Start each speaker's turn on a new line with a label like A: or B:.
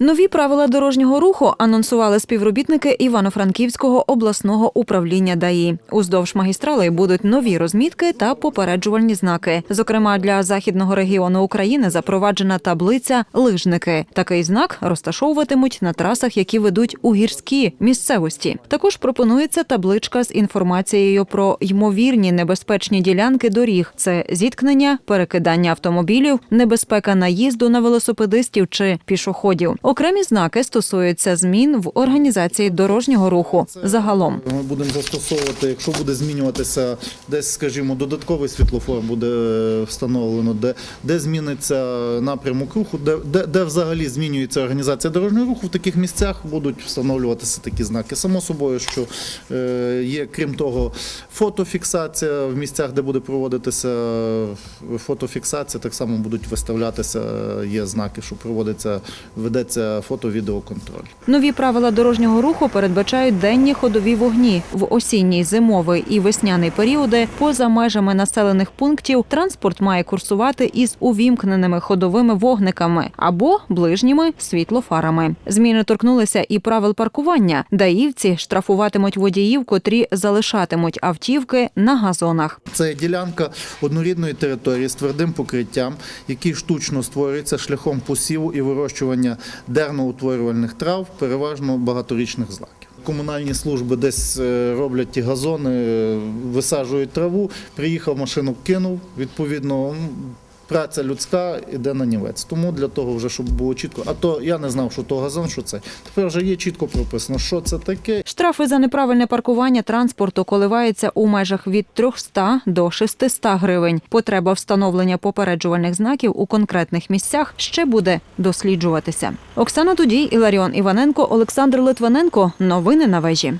A: Нові правила дорожнього руху анонсували співробітники Івано-Франківського обласного управління ДАІ. Уздовж магістралей будуть нові розмітки та попереджувальні знаки. Зокрема, для західного регіону України запроваджена таблиця лижники. Такий знак розташовуватимуть на трасах, які ведуть у гірські місцевості. Також пропонується табличка з інформацією про ймовірні небезпечні ділянки доріг: це зіткнення, перекидання автомобілів, небезпека наїзду на велосипедистів чи пішоходів. Окремі знаки стосуються змін в організації дорожнього руху загалом.
B: Ми будемо застосовувати, якщо буде змінюватися десь, скажімо, додатковий світлофор буде е, встановлено, де, де зміниться напрямок руху, де, де, де взагалі змінюється організація дорожнього руху, в таких місцях будуть встановлюватися такі знаки. Само собою, що е, є, крім того, фотофіксація в місцях, де буде проводитися фотофіксація, так само будуть виставлятися, е, є знаки, що проводиться, ведеться фото-відеоконтроль.
A: Нові правила дорожнього руху передбачають денні ходові вогні в осінній, зимовий і весняний періоди. Поза межами населених пунктів транспорт має курсувати із увімкненими ходовими вогниками або ближніми світлофарами. Зміни торкнулися і правил паркування. Даївці штрафуватимуть водіїв, котрі залишатимуть автівки на газонах.
B: Це ділянка однорідної території з твердим покриттям, який штучно створюється шляхом посіву і вирощування дерноутворювальних трав, переважно багаторічних злаків. Комунальні служби десь е, роблять ті газони, е, висаджують траву. Приїхав машину, кинув. Відповідно, праця людська іде на нівець. Тому для того, вже щоб було чітко. А то я не знав, що то газон, що це. Тепер вже є чітко прописано, що це таке,
A: Штрафи за неправильне паркування транспорту коливаються у межах від 300 до 600 гривень. Потреба встановлення попереджувальних знаків у конкретних місцях ще буде досліджуватися. Оксана Дудій, Іларіон Іваненко, Олександр Литвиненко. Новини на вежі.